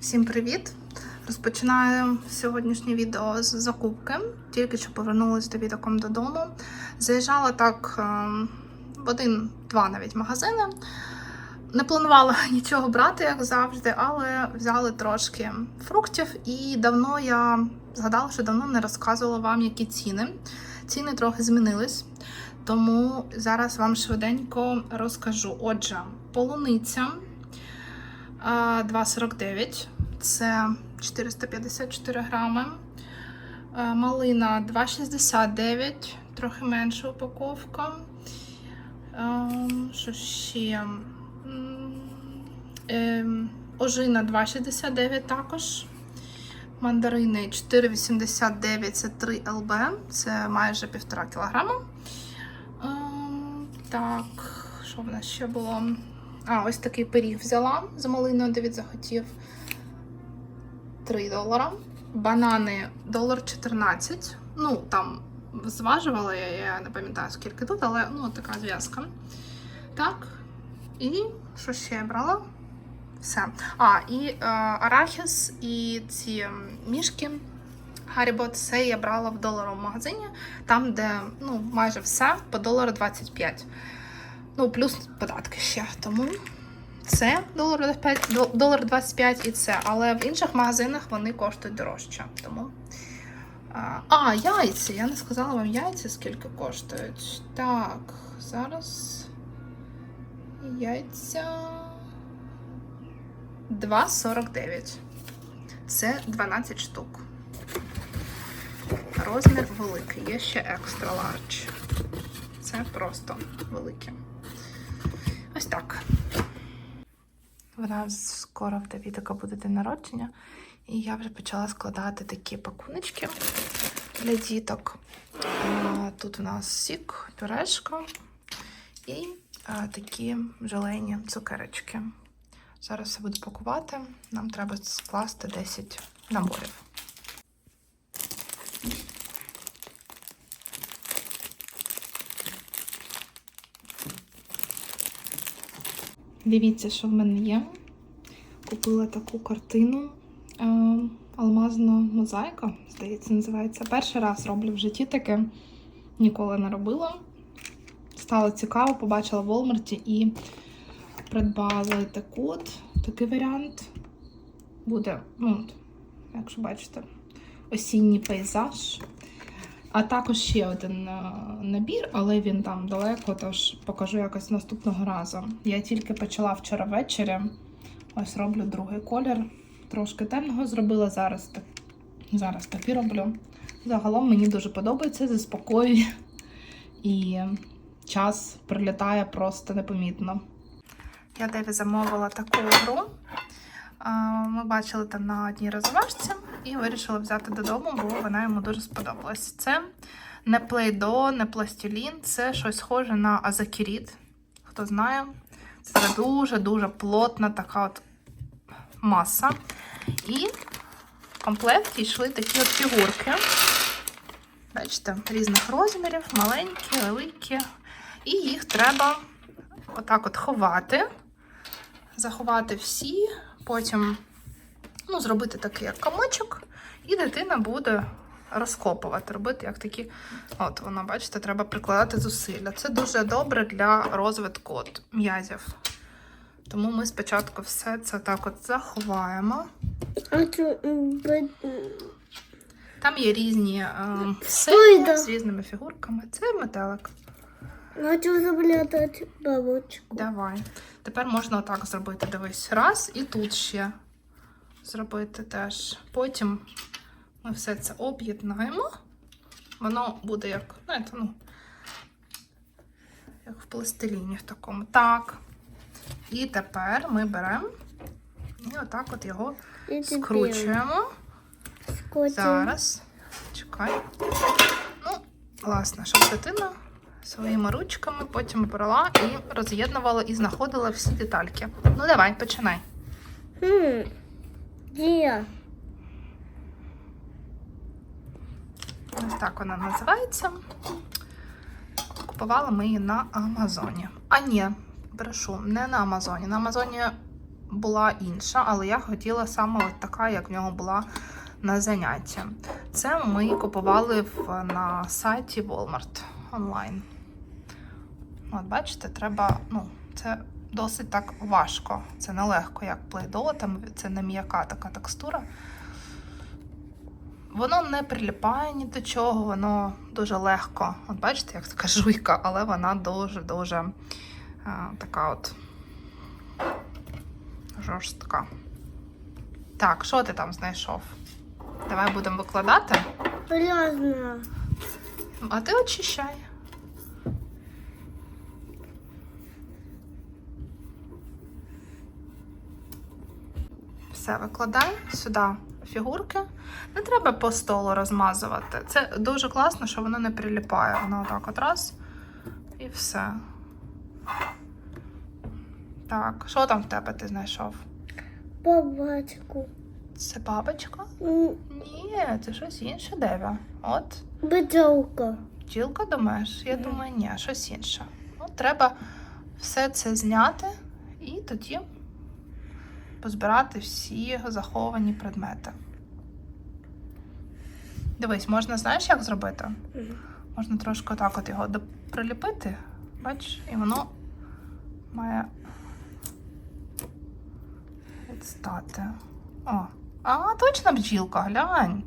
Всім привіт! Розпочинаю сьогоднішнє відео з закупки. Тільки що повернулася до відоком додому. Заїжджала так е, в один-два навіть магазини. Не планувала нічого брати, як завжди, але взяли трошки фруктів. І давно я згадала, що давно не розказувала вам, які ціни. Ціни трохи змінились. Тому зараз вам швиденько розкажу. Отже, полуниця 2,49 це 454 грами. Малина 2,69, трохи менша упаковка. Що ще? Ем, Ожина 2,69 також. Мандарини 4,89 це 3 ЛБ, це майже 1,5 кілограма. Ем, Так, що в нас ще було? А, ось такий пиріг взяла з малиною, Давід захотів 3 долара. Банани долар 14. Ну, там зважувала я, я не пам'ятаю скільки тут, але ну, така зв'язка. Так. І що ще я брала? Все. А, і е, арахіс, і ці мішки. Харібо, це я брала в доларовому магазині, там, де ну, майже все по долару 25. Ну, плюс податки ще. Тому це долар 25, долар 25 і це. Але в інших магазинах вони коштують дорожче. Тому. А, яйця. Я не сказала вам яйця, скільки коштують. Так, зараз. Яйця. 2,49. Це 12 штук. Розмір великий. Є ще екстра ларч. Це просто велике. Ось так. Нас скоро в Давідика буде день народження, і я вже почала складати такі пакуночки для діток. Тут у нас сік, пюрешка і такі желейні цукерочки. Зараз все буду пакувати. Нам треба скласти 10 наборів. Дивіться, що в мене є. Купила таку картину. Е, алмазна мозаїка, здається, називається. Перший раз роблю в житті таке. Ніколи не робила. Стало цікаво, побачила в Волмарті і придбали таку от, такий варіант. Буде, ну, якщо бачите, осінній пейзаж. А також ще один е, набір, але він там далеко, тож покажу якось наступного разу. Я тільки почала вчора ввечері. Ось роблю другий колір. Трошки темного зробила зараз. Зараз такий роблю. Загалом мені дуже подобається, заспокоює. І час прилітає просто непомітно. Я Деві замовила таку гру. Ми бачили там на одній розважці і вирішила взяти додому, бо вона йому дуже сподобалась. Це не плейдо, не пластилін, це щось схоже на азакіріт. Хто знає, це дуже-дуже плотна така от маса. І в комплекті йшли такі от фігурки. Бачите, різних розмірів, маленькі, великі. І їх треба отак от ховати, заховати всі, потім ну, зробити такий як комочок, і дитина буде розкопувати, робити як такі. От воно, бачите, треба прикладати зусилля. Це дуже добре для розвитку от, м'язів. Тому ми спочатку все це так от заховаємо. Б- Там є різні е, сети з різними фігурками. Це метелик. хочу заплетать бабочку. Давай. Тепер можна отак зробити. Дивись. Раз, і тут ще зробити теж. Потім ми все це об'єднаємо. Воно буде як, знаєте, ну, як в пластиліні в такому. Так. І тепер ми беремо і отак от його скручуємо. Зараз. Чекай. Ну, власне, щоб дитина своїми ручками потім брала і роз'єднувала і знаходила всі детальки. Ну, давай, починай. Где? Ось так вона називається. Купували ми її на Амазоні. А ні, брешу, не на Амазоні. На Амазоні була інша, але я хотіла саме от така, як в нього була на заняття. Це ми купували в, на сайті Walmart онлайн. От бачите, треба, ну, це досить так важко. Це не легко, як плейдо, там це не м'яка така текстура. Воно не приліпає ні до чого, воно дуже легко. От бачите, як така жуйка, але вона дуже-дуже а, така от жорстка. Так, що ти там знайшов? Давай будемо викладати, Грязно. а ти очищай. Все, викладай сюди фігурки. Не треба по столу розмазувати. Це дуже класно, що воно не приліпає. Воно отак от раз і все. Так, що там в тебе ти знайшов? Бабачку. Це бабочка? Ні, це щось інше Дева. От. Бджолка. Бджілка думаєш? Я думаю, ні, щось інше. Ну, треба все це зняти і тоді позбирати всі заховані предмети. Дивись, можна, знаєш, як зробити? Можна трошки отак от його приліпити, бачиш, і воно має відстати. О, а, точно бджілка, глянь.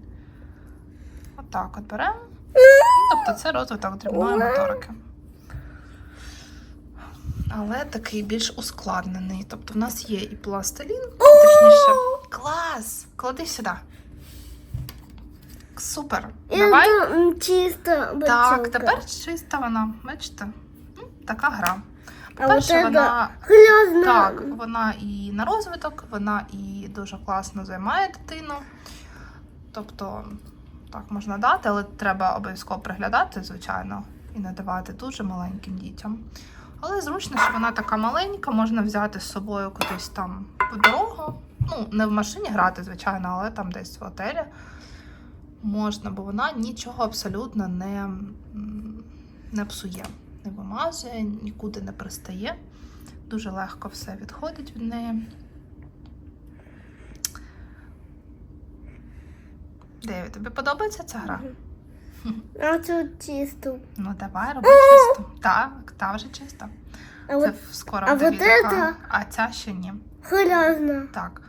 Отак от беремо. Тобто це розвиток дрібної моторики. Але такий більш ускладнений. Тобто в нас є і пластилін, точніше. Клас! Клади сюди. Супер. Давай. чиста. Так, тепер чиста вона, бачите? Ну, така гра. По-перше, вона так, вона і на розвиток, вона і дуже класно займає дитину. Тобто, так можна дати, але треба обов'язково приглядати, звичайно, і не давати дуже маленьким дітям. Але зручно, що вона така маленька, можна взяти з собою кудись там в дорогу. Ну, не в машині грати, звичайно, але там десь в готелі можна, бо вона нічого абсолютно не, не псує, не вимазує, нікуди не пристає. Дуже легко все відходить від неї. Девід, тобі подобається ця гра? А тут чисто. Ну давай, роби чисто. Так, та вже чисто. А Це от скоро а в вот это? а ця ще ні. грязно. Так.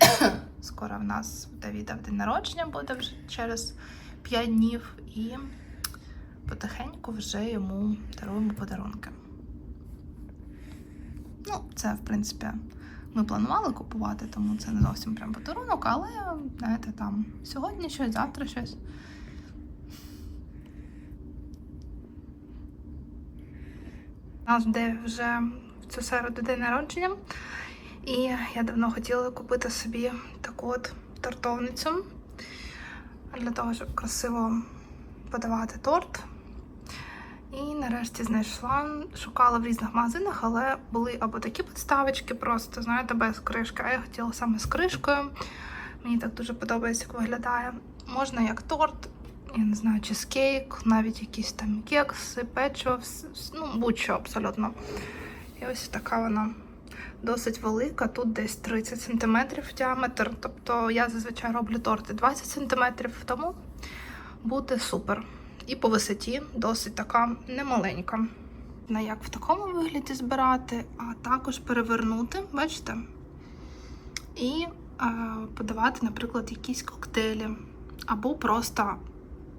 Скоро в нас у Давіда в день народження буде вже через 5 днів, і потихеньку вже йому даруємо подарунки. Ну, це, в принципі, ми планували купувати, тому це не зовсім прям подарунок, але, знаєте, там сьогодні щось, завтра щось. У нас буде вже в цю середу день народження. І я давно хотіла купити собі таку от тортовницю для того, щоб красиво подавати торт. І нарешті знайшла, шукала в різних магазинах, але були або такі підставочки, просто, знаєте, без кришки, а я хотіла саме з кришкою. Мені так дуже подобається, як виглядає. Можна як торт, я не знаю, чизкейк, навіть якісь там кекси, печиво, ну будь-що абсолютно. І ось така вона досить велика, тут десь 30 см діаметр. Тобто я зазвичай роблю торти 20 см, тому буде супер. І по висоті досить така немаленька. На як в такому вигляді збирати, а також перевернути, бачите? І е, подавати, наприклад, якісь коктейлі, або просто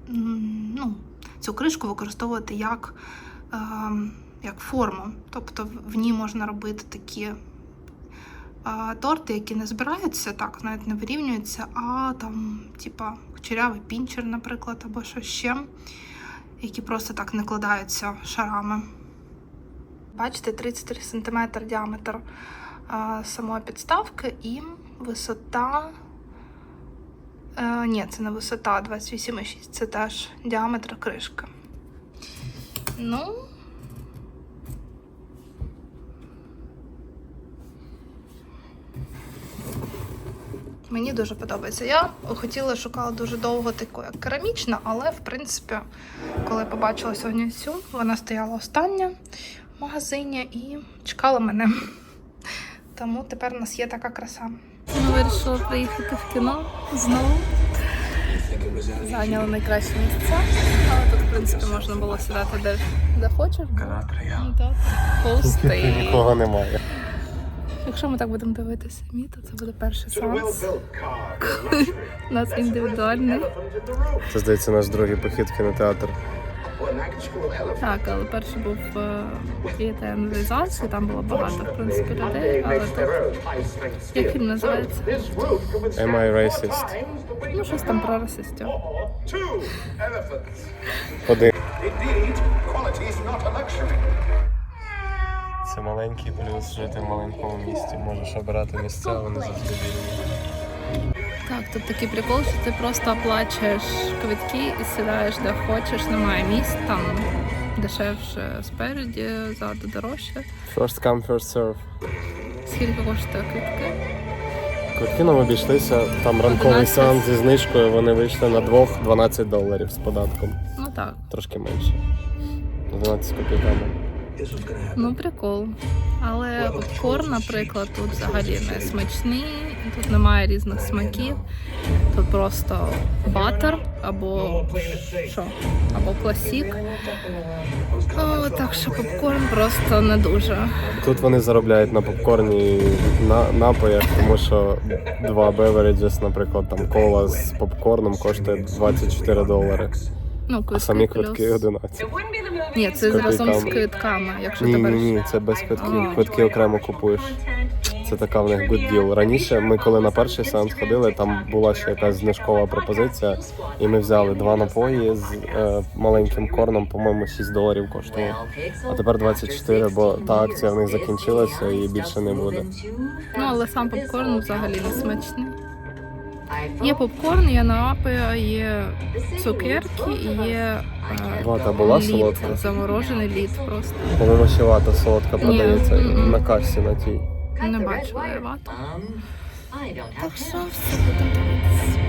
ну, цю кришку використовувати як, е, як форму. Тобто в- ній можна робити такі е, торти, які не збираються, так, навіть не вирівнюються, а там, типа, кучерявий пінчер, наприклад, або що ще, які просто так не кладаються шарами. Бачите, 33 см діаметр е, самої підставки і висота. Е, ні, це не висота 28,6, це теж діаметр кришки. Ну. Мені дуже подобається. Я хотіла шукала дуже довго таку як керамічну, але в принципі, коли побачила сьогодні цю, вона стояла остання в магазині і чекала мене. Тому тепер у нас є така краса. Ми вирішили приїхати в кіно знову. Зайняли найкращі місця, але тут, в принципі, можна було сідати де, де хочеш. Ну так, пустий. Нікого немає. Якщо ми так будемо дивитися самі, то це буде перший сеанс. У нас індивідуальний. Це здається наш другий похід в кінотеатр. Так, але перший був е, в ІТН там було багато, в принципі, людей, але тут як фільм називається? Am I racist? Ну, щось там про расистів. Один. Це маленький плюс жити в маленькому місті. Можеш обирати місця, вони завжди вільні. Так, тут такий прикол, що ти просто оплачуєш квитки і сідаєш де хочеш, немає місць, там дешевше спереді, ззаду дорожче. First come, first serve. Скільки коштує квитки? Квитки нам обійшлися, там ранковий 11. сеанс зі знижкою, вони вийшли на двох 12 доларів з податком. Ну так, Трошки менше. 12 копійками. ну прикол. Але попкорн, наприклад, тут взагалі не смачний, тут немає різних смаків. Тут просто батер або що? Або класік. О, так що попкорн просто не дуже. Тут вони заробляють на попкорні на напоях, тому що два бевереджес, наприклад, там кола з попкорном коштує 24 долари, Ну, а квитки самі плюс. квитки 11. Ні, це З разом з квитками, якщо Ні, ти ні, ні, це без квитків. Квитки окремо купуєш. Це така в них good deal. Раніше ми, коли на перший сеанс ходили, там була ще якась знижкова пропозиція, і ми взяли два напої з е, маленьким корном, по-моєму, 6 доларів коштувало. А тепер 24, бо та акція в них закінчилася і більше не буде. Ну, але сам попкорн взагалі не смачний. Є попкорн, є напої, є цукерки і є е, Вата була лід, солодка? заморожений лід просто. По-моєму, ще вата солодка продається мгм. на касі на тій. Не бачила я вату. Um, I don't have Так що все буде дивитися.